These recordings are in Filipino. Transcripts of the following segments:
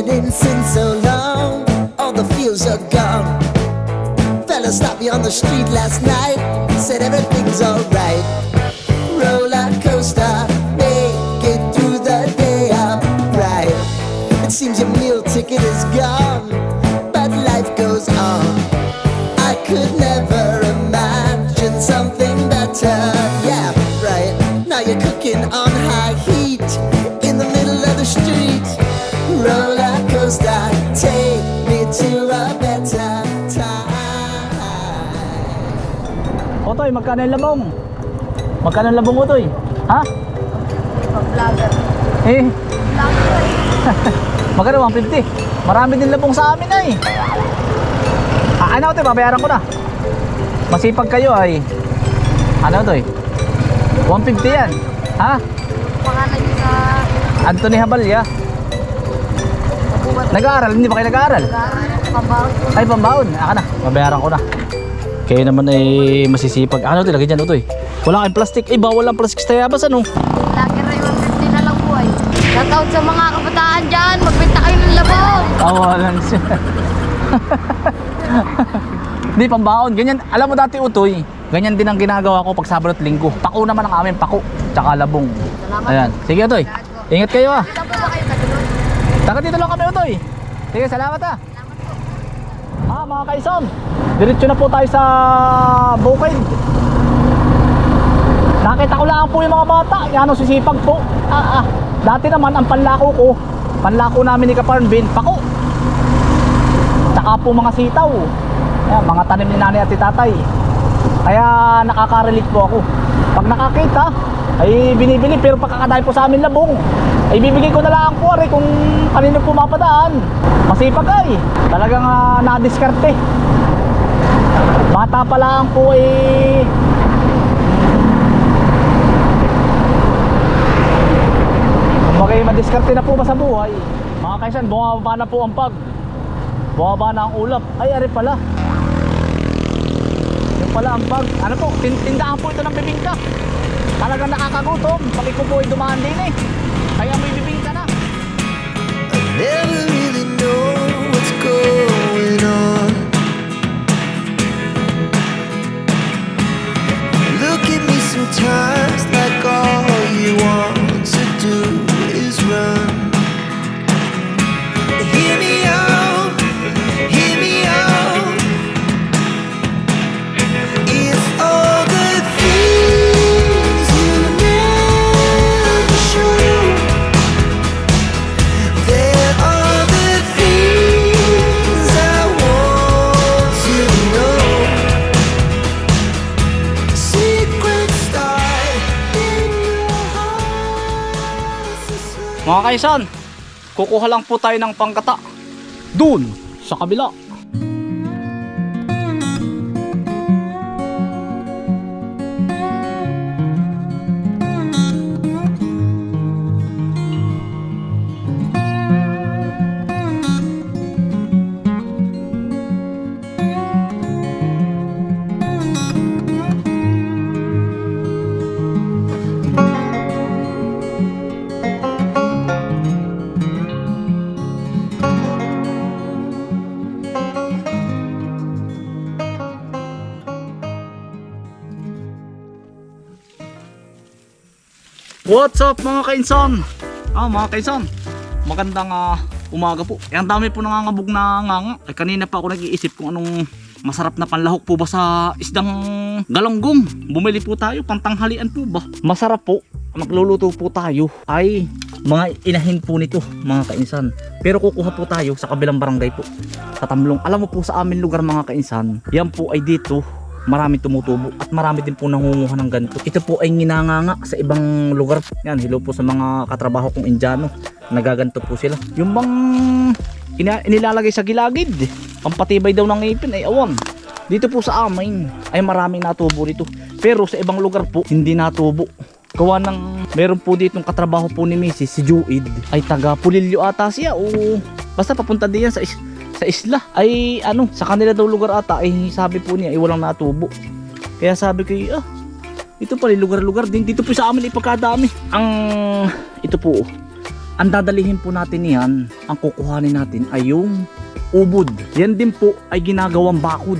it in since so long. All the feels are gone. Fella stopped me on the street last night. Said everything's alright. Roller coaster, Otoy, magkano yung labong? Magkano yung labong Otoy? Ha? Pag-vlogger. Eh, Vlogger magkano 150? Marami din labong sa amin ay. Ah, ano Otoy, babayaran ko na. Masipag kayo ay. Ano Otoy? 150 yan. Ha? Pangalan niyo sa Anthony Habalya. Nag-aaral, hindi ba kayo nag-aaral? Pambawit ko. Ay, pambaon. Aka na, babayaran ko na. Kayo naman ay masisipag. Ano Otoy, lagay dyan Otoy. Wala kayong plastic. Eh, bawal ang plastic sa tayabas ano? Vlogger ay 150 na lang po ay. Shout out sa mga kabataan dyan. Magbenta kayo ng labong. Awalan siya. Hindi, pambaon. Ganyan, alam mo dati utoy, ganyan din ang ginagawa ko pag Sabado at Linggo. Pako naman ang amin, pako. Tsaka labong. Salamat Ayan. Sige utoy. Ingat kayo ah. Taga dito lang kami utoy. Sige, salamat ah. Mga kaison. Diretso na po tayo sa bukid. Nakita ko lang po yung mga bata. Yan ang sisipag po. Ah, ah. Dati naman, ang panlako ko, panlako namin ni Kaparnbin, pako. Tsaka po mga sitaw. Ayan, mga tanim ni nanay at tatay. Kaya nakaka-relate po ako. Pag nakakita, ay binibili pero pagkakadayo po sa amin labong. Ay bibigay ko na lang po ari kung kanino pumapadaan. Masipag ay. Talagang uh, nadiskarte. Bata pa lang po ay Kumbaga madiskarte na po ba sa buhay? Mga kaisan, bumababa na po ang pag. Bumababa na ang ulap. Ay, ari pala. Yung pala ang pag. Ano po, tin- tindahan po ito ng bibingka. Talagang nakakagutom. Pag ay dumaan din eh. Na. Never really know what's going on. Look at me sometimes kaisan, kukuha lang po tayo ng pangkata. Dun, sa kabila. What's up mga kainsan? Ah, mga kainsan. Magandang ah, umaga po. Ang dami po nangangabog na nganga. Eh, kanina pa ako nag-iisip kung anong masarap na panlahok po ba sa isdang galonggong. Bumili po tayo, pantanghalian po ba? Masarap po. Magluluto po tayo. Ay, mga inahin po nito, mga kainsan. Pero kukuha po tayo sa kabilang barangay po. Sa Tamlong. Alam mo po sa amin lugar mga kainsan, yan po ay dito marami tumutubo at marami din po nangunguha ng ganito. Ito po ay nginanganga sa ibang lugar. Yan, hello po sa mga katrabaho kong Indiano. Nagaganto po sila. Yung bang ina- inilalagay sa gilagid, pampatibay daw ng ngipin ay awan. Dito po sa amin ay maraming natubo dito. Pero sa ibang lugar po, hindi natubo. Gawa ng meron po dito katrabaho po ni Mrs. si Juid ay taga Pulilyo ata siya o basta papunta din yan sa sa isla ay ano sa kanila daw lugar ata ay sabi po niya ay walang natubo kaya sabi ko ah ito pala lugar-lugar din dito po sa amin ipagkadami ang ito po ang dadalihin po natin yan, ang kukuhanin natin ay yung ubod. Yan din po ay ginagawang bakod.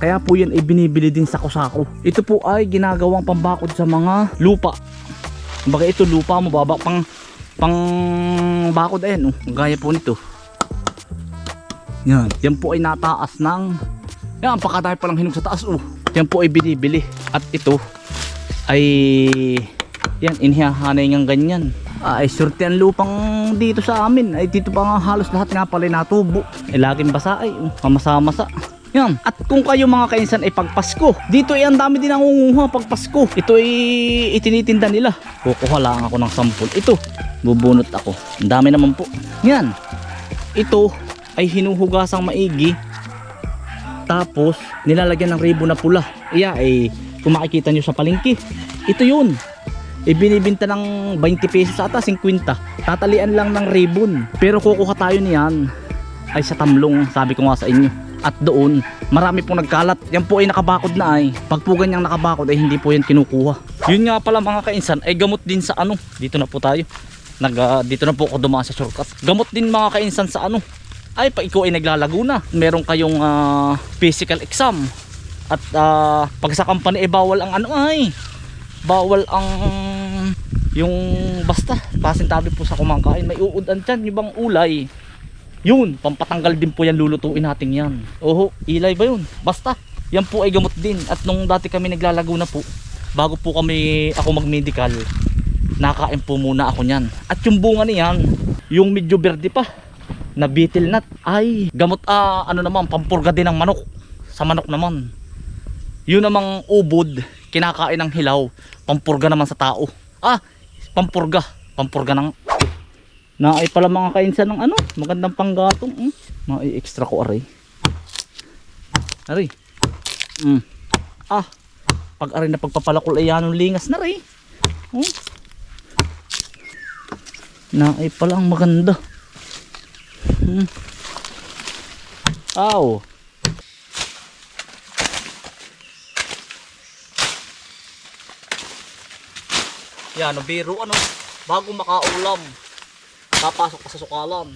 Kaya po yan ay binibili din sa kusako. Ito po ay ginagawang pambakod sa mga lupa. Kumbaga ito lupa mo baba pang pang bakod ayan oh. Gaya po nito. Yan. Yan po ay nataas ng yan, pakadami palang hinog sa taas oh. Yan po ay binibili. At ito ay yan, inihahanay ng ganyan. Ay, surte ang lupang dito sa amin. Ay, dito pa nga halos lahat nga pala natubo. Ay, laging basa ay, mamasa-masa. Yan. At kung kayo mga kainsan ay pagpasko, dito ay ang dami din nangunguha pag Pasko. Ito ay itinitinda nila. Kukuha lang ako ng sampol. Ito, bubunot ako. Ang dami naman po. Yan. Ito ay hinuhugasang maigi. Tapos, nilalagyan ng ribo na pula. Iya, ay kung makikita nyo sa palengke. Ito yun. Ibinibinta ng 20 pesos ata, 50. Tatalian lang ng ribbon. Pero kukuha tayo niyan ay sa tamlong, sabi ko nga sa inyo. At doon, marami pong nagkalat. Yan po ay nakabakod na ay. Pag po ganyang nakabakod ay hindi po yan kinukuha. Yun nga pala mga kainsan ay gamot din sa ano. Dito na po tayo. Nag, ah, dito na po ako dumaan sa shortcut. Gamot din mga kainsan sa ano. Ay, pag ikaw ay naglalago na. Meron kayong ah, physical exam. At ah, pag sa company ay bawal ang ano ay. Bawal ang yung basta. Pasintabi po sa kumakain. May uudan dyan yung ulay. Yun pampatanggal din po yan lulutuin natin yan. Oho ilay ba yun? Basta yan po ay gamot din. At nung dati kami naglalago na po bago po kami ako mag medical nakain po muna ako nyan at yung bunga niyan yung medyo berde pa na beetle nut. Ay gamot ah ano naman pampurga din ng manok. Sa manok naman. Yun namang ubod kinakain ng hilaw pampurga naman sa tao. Ah pampurga. Pampurga ng na ay pala mga kainsan ng ano magandang panggatong mm. mga extra ko aray. Aray. Mm. ah pag aray na pagpapalakol ay yanong lingas na rin oh. na ay pala ang maganda mm. aw Yan, biro ano, bago makaulam, papasok ka sa sukalan.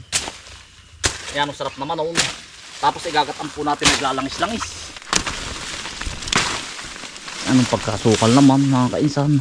Yan, ang sarap naman oh. Tapos igagatan po natin naglalangis-langis. Anong pagkasukal naman mga kainsan.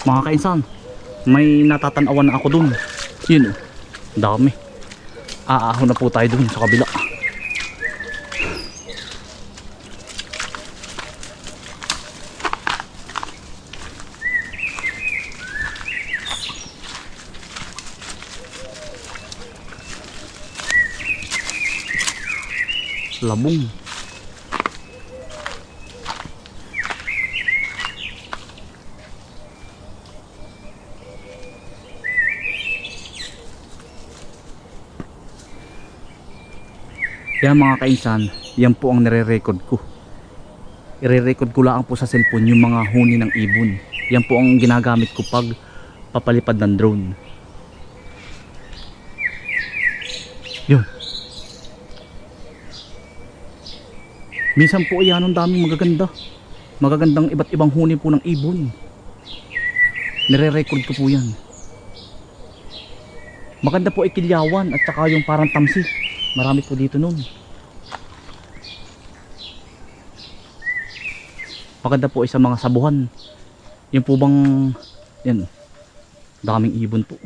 Mga kainsan, may natatanawan na ako dun. Yun oh, dami. Aaho na po tayo dun sa kabila. Labong. Yan mga kainsan, yan po ang nire-record ko. Ire-record ko lang po sa cellphone yung mga huni ng ibon. Yan po ang ginagamit ko pag papalipad ng drone. Yun. Minsan po yan ang daming magaganda. Magagandang iba't ibang huni po ng ibon. Nire-record ko po yan. Maganda po ay kilyawan at saka yung parang tamsi. Marami po dito nun. Maganda po ay sa mga sabuhan. Yung po bang, yan, daming ibon po.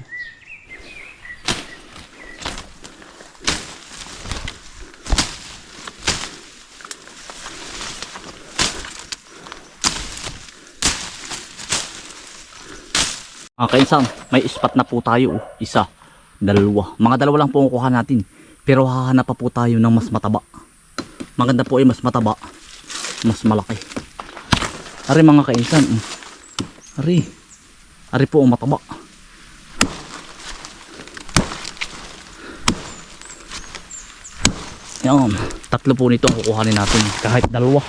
Ah, kainsan, may spot na po tayo. oh. Isa, dalawa. Mga dalawa lang po ang kuha natin. Pero hahanap pa po tayo ng mas mataba. Maganda po ay mas mataba. Mas malaki. Ari mga kainsan. Ari. Ari po ang mataba. Yan. Tatlo po nito ang kukuhanin natin. Kahit dalawa.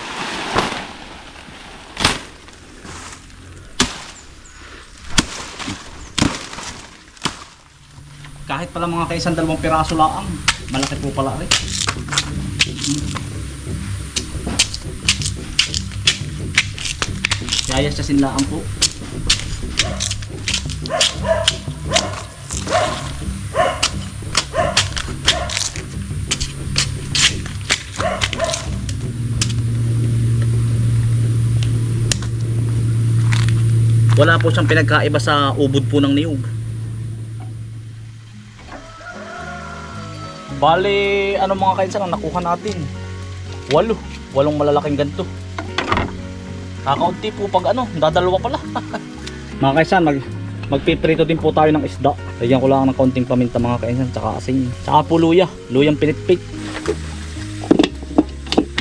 Kahit pala mga kaisan dalawang piraso laang. Malaki po pala rin. Yaya siya sinlaan po. Wala po siyang pinagkaiba sa ubod po ng niyog. Bale, ano mga kainsan ang nakuha natin? Walo. Walong malalaking ganto. Kakaunti po pag ano, dadalawa pala. mga kainsan, mag, magpiprito din po tayo ng isda. Lagyan ko lang ng kaunting paminta mga kainsan, tsaka asin. Tsaka po luya, luyang pinitpit.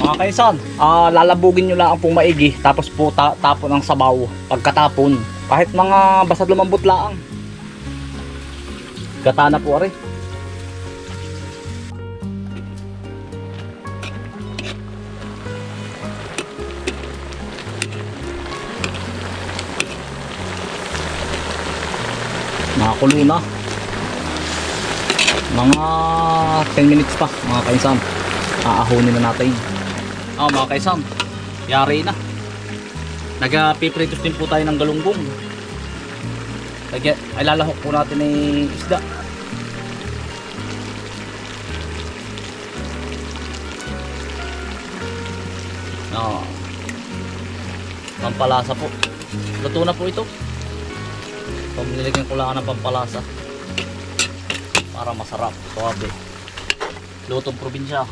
Mga kainsan, ah, lalabugin nyo lang pong maigi, tapos po ta tapon ang sabaw. Pagkatapon, kahit mga basta lumambot lang. Gata na po ari. Nakakulo na. Mga 10 minutes pa mga kaisan. Aahonin na natin. Ah mga kaisan. Yari na. Nagpipritos din po tayo ng galunggong. Lagyan, ay lalahok po natin ng isda. Ah. Pampalasa po. Luto na po ito. Pag nilagyan ko lang ng pampalasa para masarap, suabe. Lutong probinsya.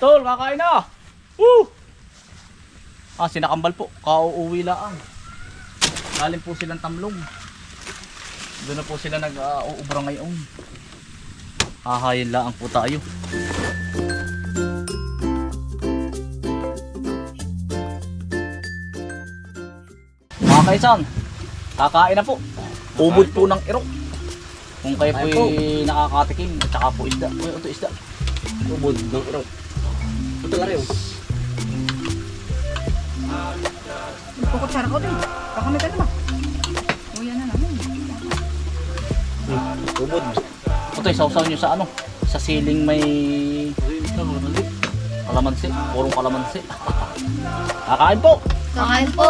Tol, kakain na! Woo! Ah, sinakambal po. Kauuwi lang. Galing po silang tamlong. Doon na po sila nag-uubra ngayon. Hahayin lang po tayo. Mga kaisan, kakain na po. Ubod po ng irok. Kung kayo po nakakatikim, at saka po isda. Ito isda. Ubod ng irok. Ito na rin. Kukutsara ko din. Kakamit ka naman. Uya na namin. Ubod. Ito, sausaw nyo sa ano? Sa siling may kalamansi. Purong kalamansi. Kakain po! Kakain po.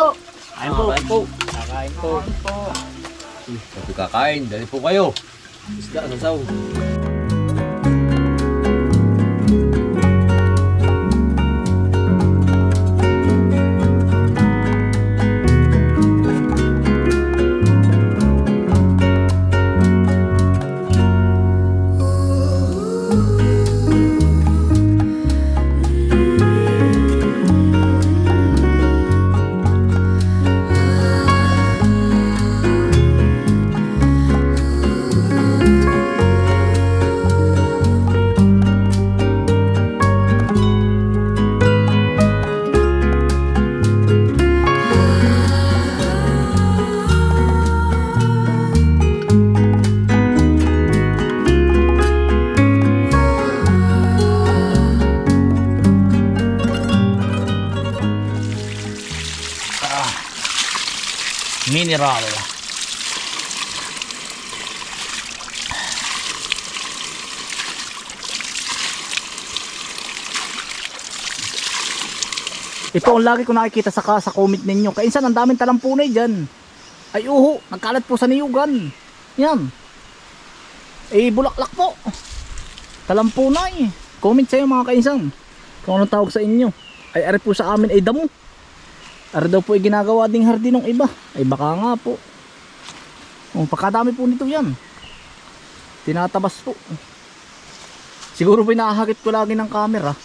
Kain po! Kain po! Kakain po. Sabi kakain, dali po kayo. Isda, sasaw. Mineral. Ito ang lagi ko nakikita sa, sa comment ninyo. Kainsan, ang daming talampunay dyan. Ay uho, nagkalat po sa niyugan. Yan. Eh, bulaklak po. Talampunay. Comment sa'yo mga kainsan. Kung anong tawag sa inyo. Ay, ari po sa amin ay damo. Ari daw po ay ginagawa ding hardin ng iba. Ay baka nga po. Oh, pakadami po nito yan. Tinatabas po. Siguro po inahagit ko lagi ng camera.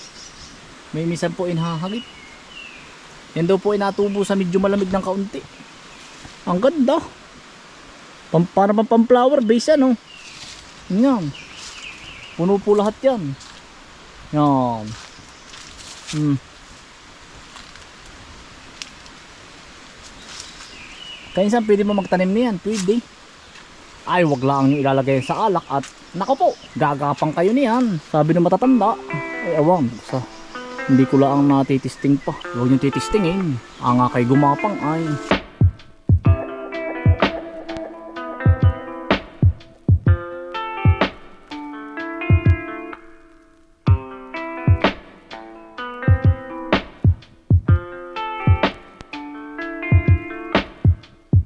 May misan po inahagit. Yan daw po ay natubo sa medyo malamig ng kaunti. Ang ganda. Pam, para pang pang flower base yan oh. Yan. Puno po lahat yan. Yan. Hmm. Kaya saan pwede mo magtanim niyan? Pwede. Ay, wag lang ilalagay sa alak at nako po, gagapang kayo niyan. Sabi ng matatanda. Ay, awang. Sa, hindi ko lang natitisting pa. Huwag nyo titistingin. Ang kay gumapang ay